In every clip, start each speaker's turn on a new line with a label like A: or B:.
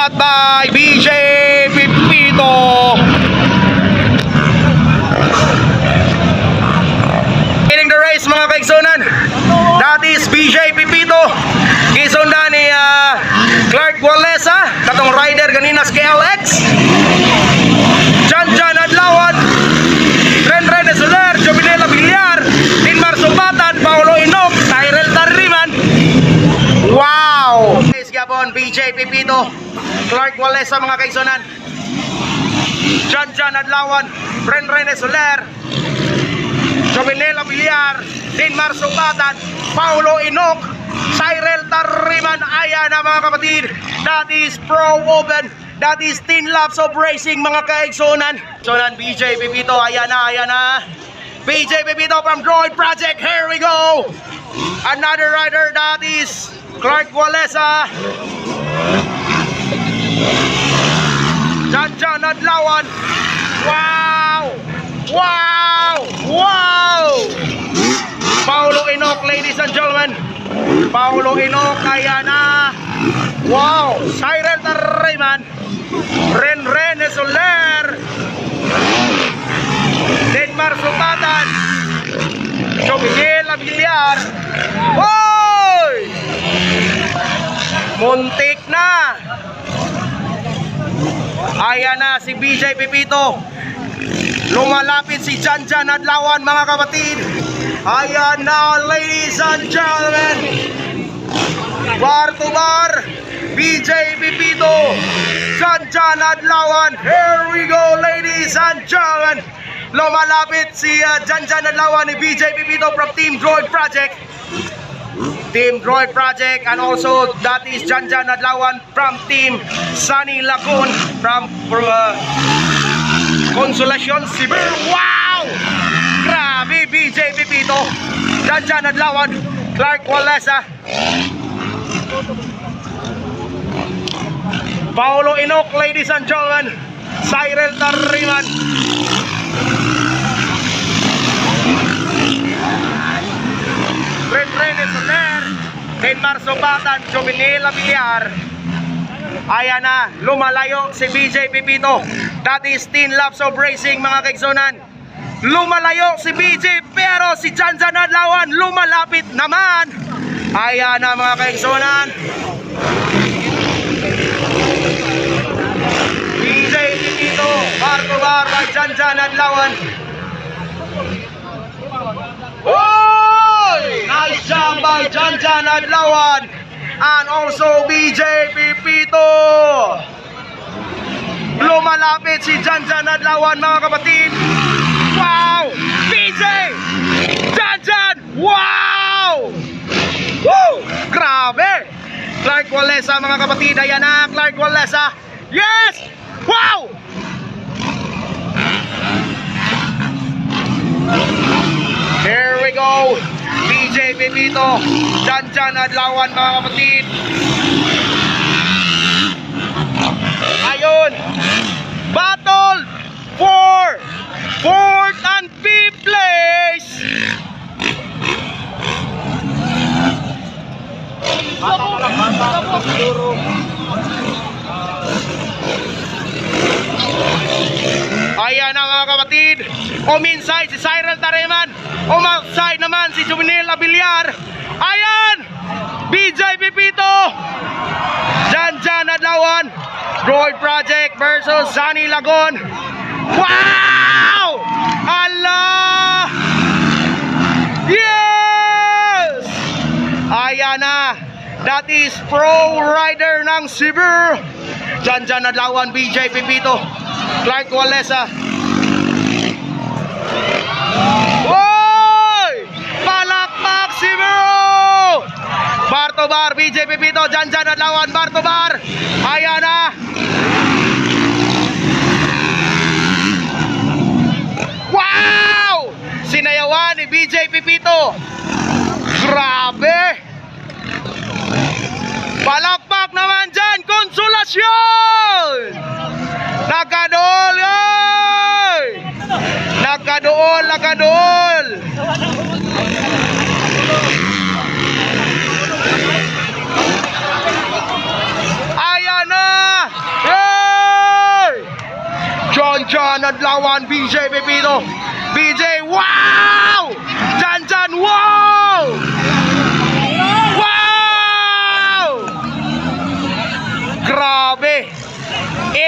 A: shot by BJ Pipito. Winning the race mga kaigsunan. That is BJ Pipito. Gisundan ni ah, Clark Walesa. Katong rider ganina sa KLX. Jan Jan Adlawan. Ren Ren Soler. Jovinela Villar. Dinmar Sumbatan. Paulo Inok. Tyrell Tarriman. Wow! Guys, BJ Pipito. Clark Walesa mga kaigsunan. Jan Jan Adlawan. Ren Ren Soler. Jovinela Villar, Dinmar Subatan, Paulo Inok, Cyril Tarriman, ayan na mga kapatid. That is Pro Open. That is 10 laps of racing mga kaigsunan. Sonan BJ Pipito, ayan na, ayan na. BJ Pipito from Droid Project, here we go. Another rider that is Clark Walesa. Jan Jan Adlawan. Wow! Wow! Wow! Paulo Inok, ladies and gentlemen. Paulo Inok, kaya na. Wow! Cyril Tarayman. Ren Ren Soler. Denmar Sukatan. Jomigil Abiliar. Hoy! Muntik na. Ayan na si BJ Pipito. Lumalapit si Jan Jan Adlawan mga kapatid. Ayan na ladies and gentlemen. Bar to bar. BJ Pipito. Jan Jan Adlawan. Here we go ladies and gentlemen. Lumalapit si uh, Jan Jan Adlawan ni BJ Pipito from Team Droid Project. Team Droid Project and also that is Jan Jan Adlawan from Team Sunny Lagoon from, uh, Consolacion Cebu. Wow! Grabe, BJ Pipito. Jan Jan Adlawan, Clark Walesa. Paolo Inok, ladies and gentlemen. Cyril Tarriman. Ren Rene Soler. Denmar Sobatan, Jovinela Villar. Ayan na, lumalayo si BJ Pipito. That is 10 laps of racing mga kaigsunan. Lumalayo si BJ pero si Janjan Adlawan lumalapit naman. Ayan na mga kaigsunan. BJ Pipito, bar to bar by Janjan Adlawan. Oy! Job by Janjan Adlawan and also BJ Pipito. Lumalapit si Janjan Adlawan mga kapatid. Wow! BJ! Janjan! Wow! Woo! Grabe! Clark Walesa mga kapatid. Ayan na, Clark Walesa. Yes! Wow! Here we go. Pepito. Jan Jan Adlawan mga kapatid. Ayun. Battle for fourth and fifth place. Ayan na mga kapatid. On inside si Cyril Tareman. On outside naman si Juvenil Abiliar. Ayan! BJ Pipito. Jan Jan Adlawan. Droid Project versus Sunny Lagon. Wow! Allah! Yes! Ayan na. That is pro rider ng Cebu. Jan Jan Adlawan, BJ Pipito. Clark Walesa. Oy! Palakpak Cebu! Bar to bar, BJ Pipito, Jan Jan Adlawan, bar to bar. Ayan na. Wow! Sinayawan ni BJ Pipito. Grabe! Palakpak naman dyan, konsolasyon! Nakadool, yoy! Nakadool, nakadool! Ayan na! Jan Adlawan, BJ Pepito. BJ, wow! Jan Jan, wow! Wow! Grabe!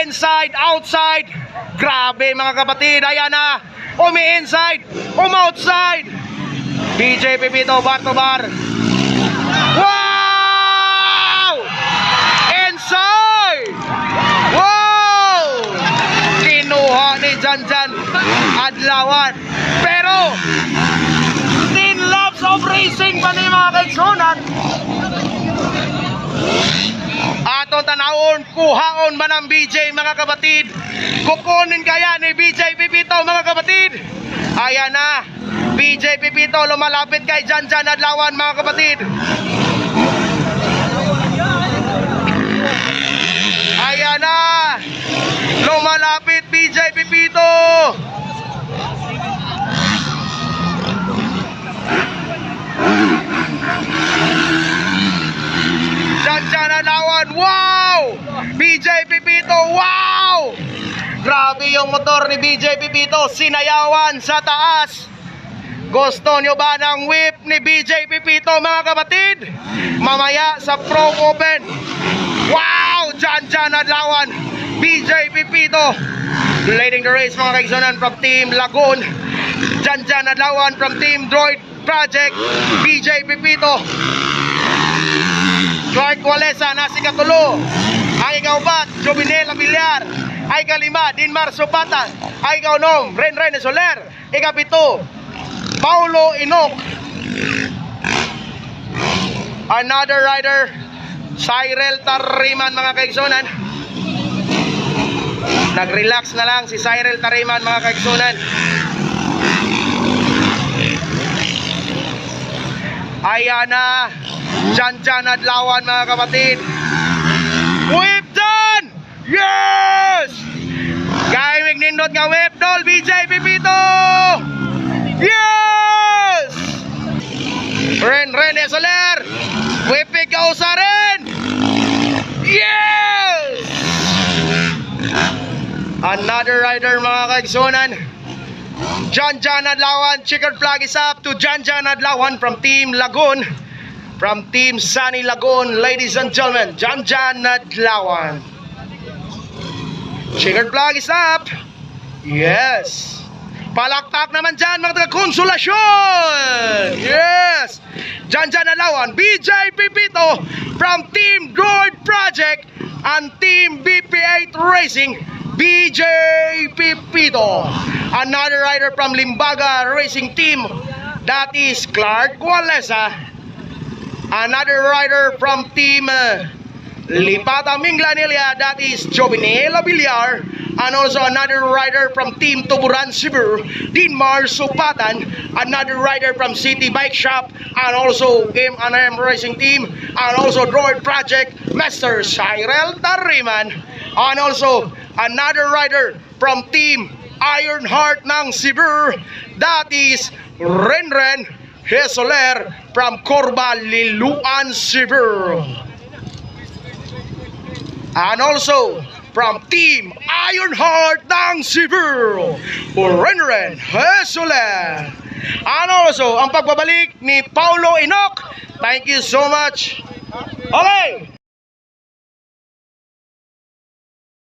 A: Inside, outside. Grabe mga kapatid. Ayan na. Umi-inside. Um-outside. BJ Pepito, bar to bar. Wow! Inside! Wow! Janjan Adlawan. Pero, Teen Loves of Racing pa ni mga kaigsunan. Atong tanawon, kuhaon man ang BJ mga kapatid. Kukunin kaya ni BJ Pipito mga kapatid. Ayan na. BJ Pipito lumalapit kay Jan Jan Adlawan mga kapatid. Ayan na. Lumalapit BJ Pipito. Jan Jan Adlawan, wow! BJ Pipito, wow! Grabe yung motor ni BJ Pipito, sinayawan sa taas. Gusto nyo ba ng whip ni BJ Pipito mga kapatid? Mamaya sa Pro Open. Wow! Jan Jan Adlawan, BJ Pipito. Leading the race mga kaigsonan from Team Lagoon. Jan Jan Adlawan from Team Droid Project. BJ Pipito. Clark Walesa, nasi katulo. Ang ikaw bat, Jovinel Villar. Ay kalima, Dinmar Supatan. Ay ikaw nom, Ren Ren Soler. Ikapito, Paulo Inok. Another rider, Cyril Tariman mga kaigsonan. Nag-relax na lang si Cyril Tariman mga kaigsonan. Ayan na. Jan Jan Adlawan mga kapatid. Whip done! Yes! Kaya nindot nga whip dol BJ Pipito! Yes! Ren Ren Soler! Whip ikaw sa rin! Yes! Another rider mga kaigsunan. John John Adlawan, checkered flag is up to John John Adlawan from Team Lagoon. From Team Sunny Lagoon, ladies and gentlemen, John John Adlawan. Checkered flag is up. Yes. Palakpak naman dyan mga taga-konsolasyon. Yes. John Adlawan, BJ Pipito from Team Droid Project and Team BP8 Racing, BJ Pipito. Another rider from Limbaga Racing Team, that is Clark Walesa. Another rider from Team uh, Lipata Minglanilla, that is Jovinela Villar. And also another rider from Team Tuburan Cebu, Dinmar Supatan. Another rider from City Bike Shop, and also M&M Racing Team, and also Droid Project, Master Cyril Tariman. And also another rider from Team Ironheart ng Cebu, that is Renren Hesoler from Corba Liluan Cebu. And also from Team Ironheart ng Cebu, Renren Hesoler. And also ang pagbabalik ni Paulo Inok. Thank you so much. Okay,